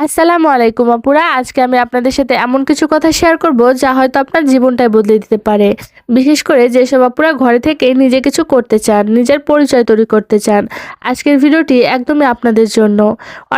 আসসালামু আলাইকুম আপুরা। আজকে আমি আপনাদের সাথে এমন কিছু কথা শেয়ার করব যা হয়তো আপনার জীবনটাই বদলে দিতে পারে। বিশেষ করে যেসব আপুরা ঘরে থেকে নিজে কিছু করতে চান, নিজের পরিচয় তৈরি করতে চান, আজকের ভিডিওটি একদমই আপনাদের জন্য।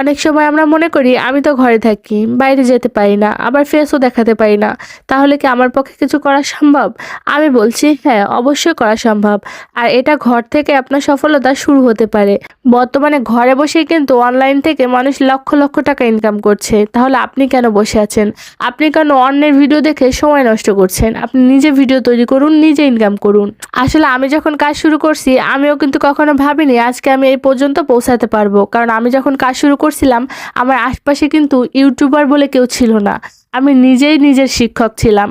অনেক সময় আমরা মনে করি, আমি তো ঘরে থাকি, বাইরে যেতে পারি না, আবার ফেসও দেখাতে পারি না। তাহলে কি আমার পক্ষে কিছু করা সম্ভব? আমি বলছি হ্যাঁ অবশ্যই করা সম্ভব। আর এটা ঘর থেকে আপনার সফলতা শুরু হতে পারে। বর্তমানে ঘরে বসেই কিন্তু অনলাইন থেকে মানুষ লক্ষ লক্ষ টাকা ইনকাম করছে, তাহলে আপনি কেন বসে আছেন? আপনি কেন অন্যের ভিডিও দেখে সময় নষ্ট করছেন? আপনি নিজে ভিডিও তৈরি করুন, নিজে ইনকাম করুন। আসলে আমি যখন কাজ শুরু করছি, আমিও কিন্তু কখনো ভাবিনি আজকে আমি এই পর্যন্ত পৌঁছাতে পারব। কারণ আমি যখন কাজ শুরু করছিলাম, আমার আশপাশে কিন্তু ইউটিউবার বলে কেউ ছিল না। আমি নিজেই নিজের শিক্ষক ছিলাম।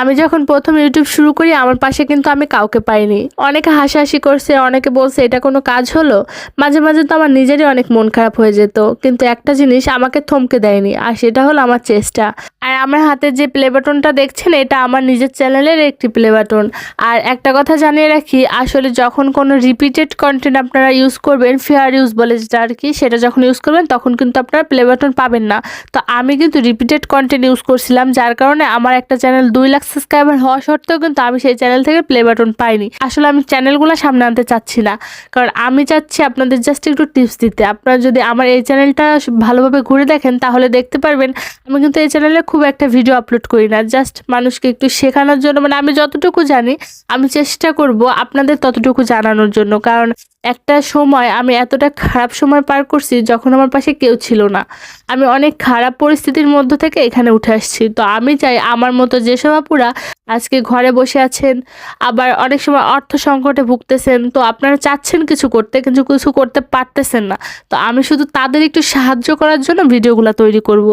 আমি যখন প্রথম ইউটিউব শুরু করি, আমার পাশে কিন্তু আমি কাউকে পাইনি। অনেকে হাসাহাসি করছে, অনেকে বলছে, এটা কোনো কাজ হলো? মাঝে মাঝে তো আমার নিজেরই অনেক মন খারাপ হয়ে যেত। কিন্তু একটা জিনিস আমাকে থমকে দেয়নি, আর সেটা হলো আমার চেষ্টা। আর আমার হাতে যে প্লে বাটনটা দেখছেন, এটা আমার নিজের চ্যানেলের একটি প্লে বাটন আর একটা কথা জানিয়ে রাখি, আসলে যখন কোনো রিপিটেড কন্টেন্ট আপনারা ইউজ করবেন ফেয়ার ইউজ বলে যেটা আর কি, সেটা যখন ইউজ করবেন, তখন কিন্তু আপনারা প্লে বাটন পাবেন না। তো আমি কিন্তু রিপিটেড কন্টেন্ট ইউজ করছিলাম, যার কারণে আমার একটা চ্যানেল দুই লাখ সাবস্ক্রাইবার হওয়া সত্ত্বেও কিন্তু আমি সেই চ্যানেল থেকে প্লে বাটন পাইনি। আসলে আমি চ্যানেলগুলো সামনে আনতে চাচ্ছি না, কারণ আমি চাচ্ছি আপনাদের জাস্ট একটু টিপস দিতে। আপনারা যদি আমার এই চ্যানেলটা ভালোভাবে ঘুরে দেখেন, তাহলে দেখতে পারবেন, আমি কিন্তু এই চ্যানেলে খুব একটা ভিডিও আপলোড করি না জাস্ট মানুষকে একটু শেখানোর জন্য। মানে আমি যতটুকু জানি, আমি চেষ্টা করব আপনাদের ততটুকু জানানোর জন্য, কারণ একটা সময় আমি এতটা খারাপ সময় পার করছি যখন আমার পাশে কেউ ছিল না। আমি অনেক খারাপ পরিস্থিতির মধ্য থেকে এখানে উঠে আসছি। তো আমি চাই আমার মতো যেসব আপুরা আজকে ঘরে বসে আছেন, আবার অনেক সময় অর্থ সংকটে ভুগতেছেন, তো আপনারা চাচ্ছেন কিছু করতে কিন্তু কিছু করতে পারতেছেন না। তো আমি শুধু তাদের একটু সাহায্য করার জন্য ভিডিওগুলো তৈরি করব।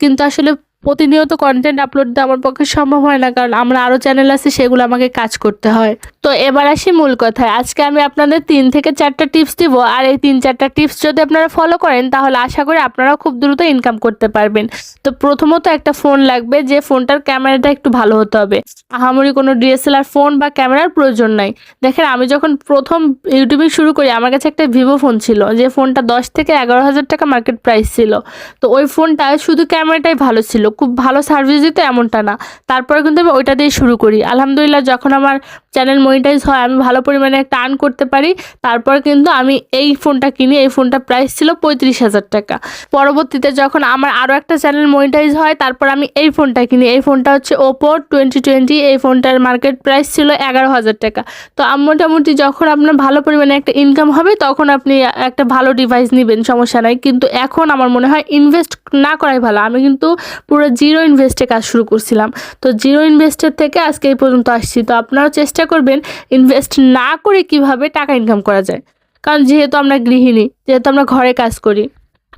কিন্তু আসলে প্রতিনিয়ত কন্টেন্ট আপলোড দেওয়া আমার পক্ষে সম্ভব হয় না, কারণ আমরা আরও চ্যানেল আছে, সেগুলো আমাকে কাজ করতে হয়। তো এবার আসি মূল কথায়। আজকে আমি আপনাদের তিন থেকে চারটা টিপস দিব, আর এই তিন চারটা টিপস যদি আপনারা ফলো করেন, তাহলে আশা করি আপনারাও খুব দ্রুত ইনকাম করতে পারবেন। তো প্রথমত একটা ফোন লাগবে, যে ফোনটার ক্যামেরাটা একটু ভালো হতে হবে। আহামরি কোনো ডিএসএলআর ফোন বা ক্যামেরার প্রয়োজন নাই। দেখেন, আমি যখন প্রথম ইউটিউবিং শুরু করি, আমার কাছে একটা ভিভো ফোন ছিল, যে ফোনটা দশ থেকে এগারো হাজার টাকা মার্কেট প্রাইস ছিল। তো ওই ফোনটা শুধু ক্যামেরাটাই ভালো ছিল, খুব ভালো সার্ভিস দিত এমনটা না। তারপরে কিন্তু আমি ওইটা দিয়ে শুরু করি। আলহামদুলিল্লাহ, যখন আমার চ্যানেল মনিটাইজ হয়, আমি ভালো পরিমাণে একটা আর্ন করতে পারি। তারপর কিন্তু আমি এই ফোনটা কিনি, এই ফোনটা প্রাইস ছিল পঁয়ত্রিশ হাজার টাকা। পরবর্তীতে যখন আমার আরও একটা চ্যানেল মনিটাইজ হয়, তারপর আমি এই ফোনটা কিনি। এই ফোনটা হচ্ছে ওপো টোয়েন্টি টোয়েন্টি এই ফোনটার মার্কেট প্রাইস ছিল এগারো হাজার টাকা। তো মোটামুটি যখন আপনার ভালো পরিমাণে একটা ইনকাম হবে, তখন আপনি একটা ভালো ডিভাইস নেবেন, সমস্যা নাই। কিন্তু এখন আমার মনে হয় ইনভেস্ট না করাই ভালো। আমি কিন্তু পুরো জিরো ইনভেস্টে কাজ শুরু করছিলাম। তো জিরো ইনভেস্টের থেকে আজকে এই পর্যন্ত আসছি। তো আপনারাও চেষ্টা করবেন ইনভেস্ট না করে কীভাবে টাকা ইনকাম করা যায়। কারণ যেহেতু আমরা গৃহিণী, যেহেতু আমরা ঘরে কাজ করি।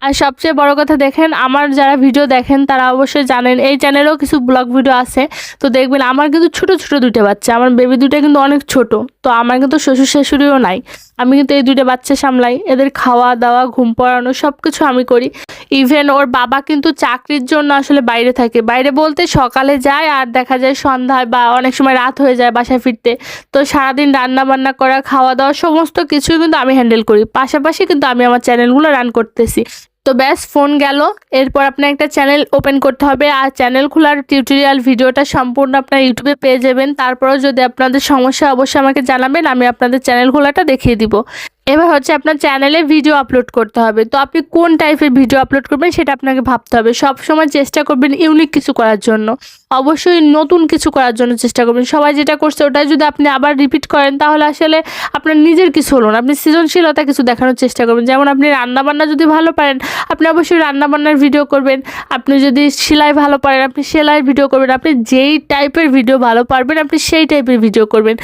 আর সবচেয়ে বড় কথা দেখেন, আমার যারা ভিডিও দেখেন, তারা অবশ্যই জানেন, এই চ্যানেলেও কিছু ব্লগ ভিডিও আছে। তো দেখবেন, আমার কিন্তু ছোট ছোট দুটো বাচ্চা। আমার বেবি দুটো কিন্তু অনেক ছোট। তো আমার কিন্তু শ্বশুর শাশুড়িও নাই। আমি কিন্তু এই দুইটা বাচ্চা সামলাই। এদের খাওয়া দাওয়া ঘুম পড়ানো সব কিছু আমি করি। ইভেন ওর বাবা কিন্তু চাকরির জন্য আসলে বাইরে থাকে। বাইরে বলতে সকালে যায় আর দেখা যায় সন্ধ্যায় বা অনেক সময় রাত হয়ে যায় বাসায় ফিরতে। তো সারাদিন রান্না বান্না করা খাওয়া দাওয়া সমস্ত কিছুই কিন্তু আমি হ্যান্ডেল করি। পাশাপাশি কিন্তু আমি আমার চ্যানেলগুলো রান করতেছি। তো ব্যাস ফোন গেল। এরপর আপনার একটা চ্যানেল ওপেন করতে হবে। আর চ্যানেল খোলার টিউটোরিয়াল ভিডিওটা সম্পূর্ণ আপনার ইউটিউবে পেয়ে যাবেন। তারপরেও যদি আপনাদের সমস্যা অবশ্যই আমাকে জানাবেন। আমি আপনাদের চ্যানেল খোলাটা দেখিয়ে দিব। এবার হচ্ছে আপনার চ্যানেলে ভিডিও আপলোড করতে হবে। তো আপনি কোন টাইপের ভিডিও আপলোড করবেন সেটা আপনাকে ভাবতে হবে। সব সময় চেষ্টা করবেন ইউনিক কিছু করার জন্য। অবশ্যই নতুন কিছু করার জন্য চেষ্টা করবেন। সবাই যেটা করছে ওটাই যদি আপনি আবার রিপিট করেন, তাহলে আসলে আপনার নিজের কিছু হলো না। আপনি সৃজনশীলতা কিছু দেখানোর চেষ্টা করবেন। যেমন আপনি রান্নাবান্না যদি ভালো পারেন, আপনি অবশ্যই রান্নাবান্নার ভিডিও করবেন। আপনি যদি সেলাই ভালো পারেন, আপনি সেলাইয়ের ভিডিও করবেন। আপনি যেই টাইপের ভিডিও ভালো পারবেন, আপনি সেই টাইপের ভিডিও করবেন।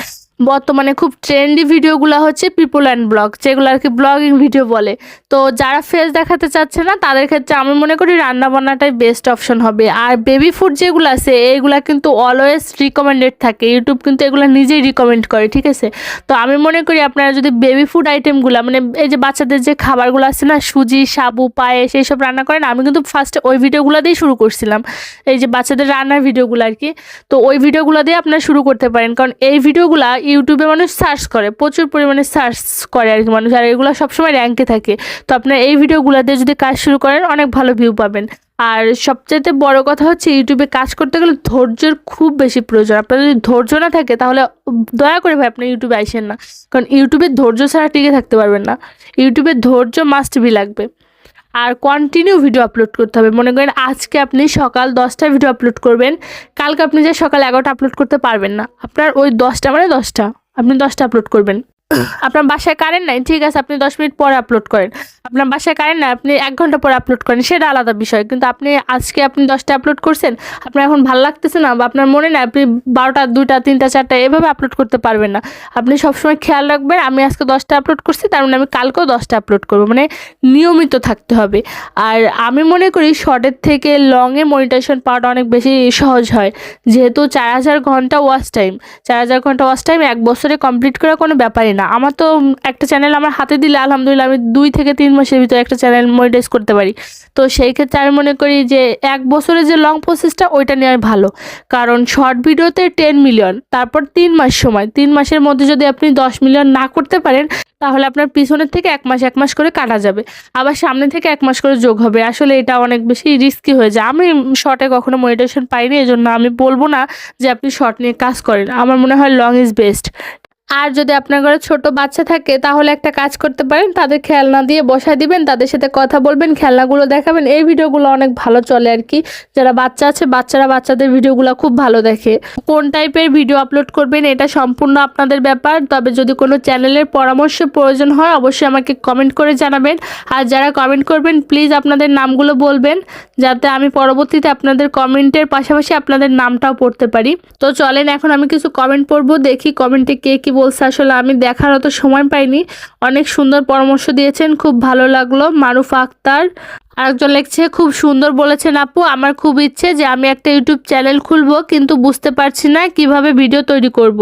বর্তমানে খুব ট্রেন্ডি ভিডিওগুলো হচ্ছে পিপল অ্যান্ড ব্লগ যেগুলো আর কি ব্লগিং ভিডিও বলে। তো যারা ফেস দেখাতে চাচ্ছে না, তাদের ক্ষেত্রে আমি মনে করি রান্না বান্নাটাই বেস্ট অপশন হবে। আর বেবি ফুড যেগুলো আছে এইগুলো কিন্তু অলওয়েজ রিকমেন্ডেড থাকে। ইউটিউব কিন্তু এগুলো নিজেই রিকমেন্ড করে, ঠিক আছে? তো আমি মনে করি আপনারা যদি বেবি ফুড আইটেমগুলো মানে এই যে বাচ্চাদের যে খাবারগুলো আছে না, সুজি, সাবু, পায়েস, এইসব রান্না করেন, আমি কিন্তু ফার্স্টে ওই ভিডিওগুলো দিয়েই শুরু করছিলাম। এই যে বাচ্চাদের রান্নার ভিডিওগুলো আর কি, তো ওই ভিডিওগুলো দিয়ে আপনারা শুরু করতে পারেন। কারণ এই ভিডিওগুলো ইউটিউবে মানুষ সার্চ করে, প্রচুর পরিমাণে সার্চ করে আর কি মানুষ, আর এগুলো সবসময় র্যাঙ্কে থাকে। তো আপনার এই ভিডিওগুলো দিয়ে যদি কাজ শুরু করেন, অনেক ভালো ভিউ পাবেন। আর সবচাইতে বড় কথা হচ্ছে, ইউটিউবে কাজ করতে গেলে ধৈর্যের খুব বেশি প্রয়োজন। আপনার যদি ধৈর্য না থাকে, তাহলে দয়া করে ভাই, আপনি ইউটিউবে আসেন না। কারণ ইউটিউবে ধৈর্য ছাড়া টিকে থাকতে পারবেন না। ইউটিউবে ধৈর্য মাস্ট বি লাগবে। আর কন্টিনিউ ভিডিও আপলোড করতে হবে। মনে করেন আজকে আপনি সকাল দশটায় ভিডিও আপলোড করবেন, কালকে আপনি যে সকাল এগারোটা আপলোড করতে পারবেন না। আপনার ওই দশটা মানে দশটা, আপনি দশটা আপলোড করবেন। আপনার বাসায় কারেন্ট নাই, ঠিক আছে, আপনি দশ মিনিট পরে আপলোড করেন। আপনার বাসায় কারেন্ট নাই, আপনি এক ঘণ্টা পরে আপলোড করেন, সেটা আলাদা বিষয়। কিন্তু আপনি আজকে আপনি দশটা আপলোড করছেন, আপনার এখন ভালো লাগতেছে না বা আপনার মনে নাই, আপনি বারোটা, দুইটা, তিনটা, চারটা এভাবে আপলোড করতে পারবেন না। আপনি সবসময় খেয়াল রাখবেন, আমি আজকে দশটা আপলোড করছি, তার মানে আমি কালকেও দশটা আপলোড করব মানে নিয়মিত থাকতে হবে। আর আমি মনে করি শর্টের থেকে লংয়ে মনিটেশন পাওয়াটা অনেক বেশি সহজ হয়। যেহেতু চার হাজার ঘণ্টা ওয়াচ টাইম চার হাজার ঘণ্টা ওয়াচ টাইম এক বছরে কমপ্লিট করা কোনো ব্যাপারই না। আমার তো একটা চ্যানেল আমার হাতে দিলে আলহামদুলিল্লাহ আমি দুই থেকে তিন মাসের ভিতরে একটা চ্যানেল মনিটাইজ করতে পারি। তো সেই ক্ষেত্রে আমি মনে করি যে এক বছরের যে লং প্রসেসটা ওইটা নেওয়াই ভালো। কারণ শর্ট ভিডিওতে টেন মিলিয়ন তারপর তিন মাস সময়। তিন মাসের মধ্যে যদি আপনি দশ মিলিয়ন না করতে পারেন, তাহলে আপনার পিছনের থেকে এক মাস এক মাস করে কাটা যাবে। আবার সামনে থেকে এক মাস করে যোগ হবে। আসলে এটা অনেক বেশি রিস্কি হয়ে যায়। আমি শর্টে কখনো মনিটেশন পাইনি এই জন্য আমি বলব না যে আপনি শর্ট নিয়ে কাজ করেন। আমার মনে হয় লং ইজ বেস্ট আর যদি আপনার ঘরে ছোট বাচ্চা থাকে, তাহলে একটা কাজ করতে পারেন। তাদের খেলনা দিয়ে বসায় দিবেন, তাদের সাথে কথা বলবেন, খেলনাগুলো দেখাবেন। এই ভিডিওগুলো অনেক ভালো চলে আর কি। যারা বাচ্চা আছে, বাচ্চারা বাচ্চাদের ভিডিওগুলো খুব ভালো দেখে। কোন টাইপের ভিডিও আপলোড করবেন, এটা সম্পূর্ণ আপনাদের ব্যাপার। তবে যদি কোনো চ্যানেলের পরামর্শ প্রয়োজন হয়, অবশ্যই আমাকে কমেন্ট করে জানাবেন। আর যারা কমেন্ট করবেন প্লিজ আপনাদের নামগুলো বলবেন, যাতে আমি পরবর্তীতে আপনাদের কমেন্টের পাশাপাশি আপনাদের নামটাও পড়তে পারি। তো চলেন, এখন আমি কিছু কমেন্ট পড়ব, দেখি কমেন্টে কে কি বলছে, আসলে আমি দেখার অত সময় পাইনি। অনেক সুন্দর পরামর্শ দিয়েছেন, খুব ভালো লাগল। মারুফ আক্তার আরেকজন লিখছে, খুব সুন্দর বলেছেন আপু। আমার খুব ইচ্ছে যে আমি একটা ইউটিউব চ্যানেল খুলবো, কিন্তু বুঝতে পারছি না কীভাবে ভিডিও তৈরি করব।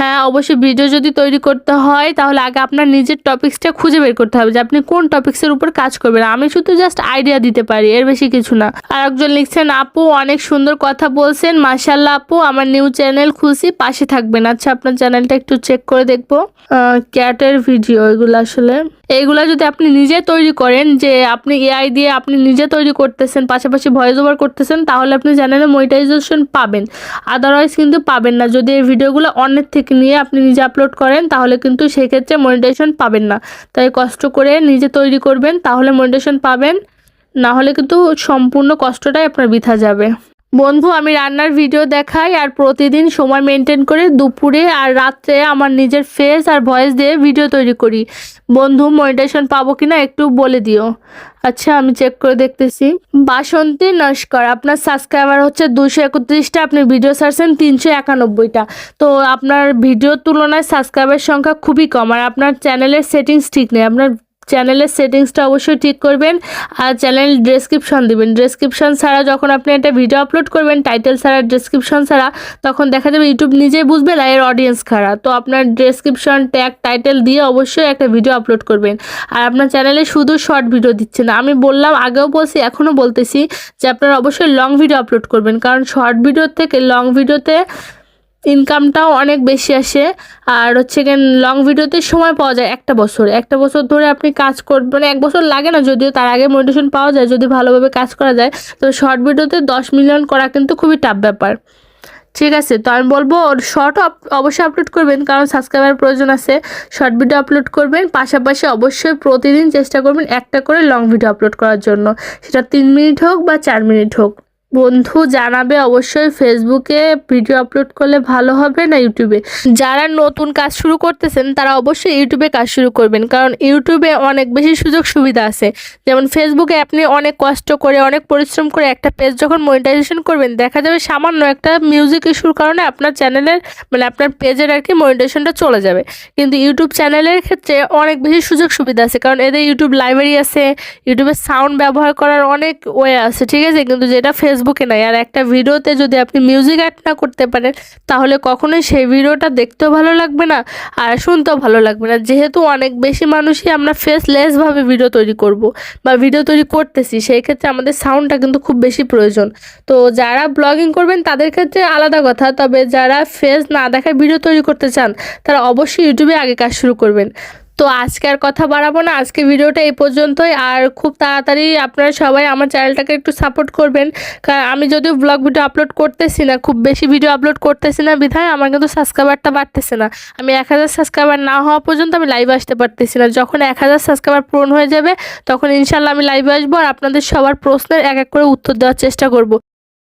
হ্যাঁ অবশ্যই ভিডিও যদি তৈরি করতে হয়, তাহলে আগে আপনার নিজের টপিক্সটা খুঁজে বের করতে হবে যে আপনি কোন টপিক্সের উপর কাজ করবেন। আমি শুধু জাস্ট আইডিয়া দিতে পারি, এর বেশি কিছু না। আর একজন লিখছেন, আপু, অনেক সুন্দর কথা বলছেন। মাসাল্লাহ আপু, আমার নিউ চ্যানেল খুলছি, পাশে থাকবেন। আচ্ছা আপনার চ্যানেলটা একটু চেক করে দেখব। ক্যাটের ভিডিও এগুলো আসলে। এইগুলো যদি আপনি নিজে তৈরি করেন যে আপনি এআই দিয়ে আপনি নিজে তৈরি করতেছেন, পাশাপাশি ভয়েস ওভার করতেছেন, তাহলে আপনি চ্যানেলে মনিটাইজেশন পাবেন। আদারওয়াইজ কিন্তু পাবেন না। যদি এই ভিডিওগুলো অন্যের থেকে নিয়ে আপনি নিজে আপলোড করেন, তাহলে কিন্তু সেক্ষেত্রে মনিটাইজেশন পাবেন না। তাই কষ্ট করে নিজে তৈরি করবেন, তাহলে মনিটাইজেশন পাবেন। না হলে কিন্তু সম্পূর্ণ কষ্টটাই আপনার বৃথা যাবে। বন্ধু, আমি রান্নার ভিডিও দেখাই আর প্রতিদিন সময় মেনটেন করে দুপুরে আর রাত্রে আমার নিজের ফেস আর ভয়েস দিয়ে ভিডিও তৈরি করি। বন্ধু মনিটেশন পাবো কিনা একটু বলে দিও। আচ্ছা আমি চেক করে দেখতেছি। বাসন্তী নস্কর, আপনার সাবস্ক্রাইবার হচ্ছে দুশো একত্রিশটা, আপনি ভিডিও ছাড়ছেন তিনশো একানব্বইটা। তো আপনার ভিডিওর তুলনায় সাবস্ক্রাইবার সংখ্যা খুবই কম আর আপনার চ্যানেলের সেটিংস ঠিক নেই, আপনার চ্যানেলের সেটিংসটা অবশ্যই ঠিক করবেন আর চ্যানেল ডেসক্রিপশন দিবেন। ডেসক্রিপশন ছাড়া যখন আপনি একটা ভিডিও আপলোড করবেন টাইটেল ছাড়া ডেসক্রিপশন ছাড়া, তখন দেখা যাবে ইউটিউব নিজেই বুঝবে না এর অডিয়েন্স খারা তো আপনার ডেসক্রিপশন ট্যাগ টাইটেল দিয়ে অবশ্যই একটা ভিডিও আপলোড করবেন। আর আপনার চ্যানেলে শুধু শর্ট ভিডিও দিচ্ছে না। আমি বললাম, আগেও বলছি, এখনও বলতেছি যে আপনারা অবশ্যই লং ভিডিও আপলোড করবেন। কারণ শর্ট ভিডিওর থেকে লং ভিডিওতে ইনকামটাও অনেক বেশি আসে। আর হচ্ছে গেন লং ভিডিওতে সময় পাওয়া যায় একটা বছর। একটা বছর ধরে আপনি কাজ করবেন মানে এক বছর লাগে না, যদিও তার আগে মোটিভেশন পাওয়া যায়, যদি ভালোভাবে কাজ করা যায়। তো শর্ট ভিডিওতে দশ মিলিয়ন করা কিন্তু খুবই টাফ ব্যাপার। ঠিক আছে, তো আমি বলব শর্টও অবশ্যই আপলোড করবেন, কারণ সাবস্ক্রাইবার প্রয়োজন আছে। শর্ট ভিডিও আপলোড করবেন, পাশাপাশি অবশ্যই প্রতিদিন চেষ্টা করবেন একটা করে লং ভিডিও আপলোড করার জন্য। সেটা তিন মিনিট হোক বা চার মিনিট হোক। বন্ধু জানাবে অবশ্যই ফেসবুকে ভিডিও আপলোড করলে ভালো হবে না ইউটিউবে? যারা নতুন কাজ শুরু করতেছেন, তারা অবশ্যই ইউটিউবে কাজ শুরু করবেন। কারণ ইউটিউবে অনেক বেশি সুযোগ সুবিধা আছে। যেমন ফেসবুকে আপনি অনেক কষ্ট করে, অনেক পরিশ্রম করে একটা পেজ যখন মনিটাইজেশন করবেন, দেখা যাবে সামান্য একটা মিউজিক ইস্যুর কারণে আপনার চ্যানেলের মানে আপনার পেজের আর কি মনিটাইজেশনটা চলে যাবে। কিন্তু ইউটিউব চ্যানেলের ক্ষেত্রে অনেক বেশি সুযোগ সুবিধা আছে। কারণ এদের ইউটিউব লাইব্রেরি আছে ইউটিউবে সাউন্ড ব্যবহার করার অনেক ওয়ে আছে, ঠিক আছে? কিন্তু যেটা ফেসবুক ফেসবুকে নাই আর একটা ভিডিওতে যদি আপনি মিউজিক অ্যাড না করতে পারেন, তাহলে কখনোই সেই ভিডিওটা দেখতেও ভালো লাগবে না আর শুনতেও ভালো লাগবে না। যেহেতু অনেক বেশি মানুষই আমরা ফেসলেসভাবে ভিডিও তৈরি করব বা ভিডিও তৈরি করতেছি, সেই ক্ষেত্রে আমাদের সাউন্ডটা কিন্তু খুব বেশি প্রয়োজন। তো যারা ব্লগিং করবেন, তাদের ক্ষেত্রে আলাদা কথা। তবে যারা ফেস না দেখায় ভিডিও তৈরি করতে চান, তারা অবশ্যই ইউটিউবে আগে কাজ শুরু করবেন। তো আজকে আর কথা বাড়াবো না। আজকে ভিডিওটা এই পর্যন্তই। আর খুব তাড়াতাড়ি আপনারা সবাই আমার চ্যানেলটাকে একটু সাপোর্ট করবেন। কারণ আমি যদিও ব্লগ ভিডিও আপলোড করতেছি না, খুব বেশি ভিডিও আপলোড করতেছি না বিধায় আমার কিন্তু সাবস্ক্রাইবারটা বাড়তেছে না। আমি এক হাজার সাবস্ক্রাইবার না হওয়া পর্যন্ত আমি লাইভ আসতে পারতেছি না। যখন এক হাজার সাবস্ক্রাইবার পূরণ হয়ে যাবে, তখন ইনশাল্লাহ আমি লাইভে আসব। আর আপনাদের সবার প্রশ্নের এক এক করে উত্তর দেওয়ার চেষ্টা করব।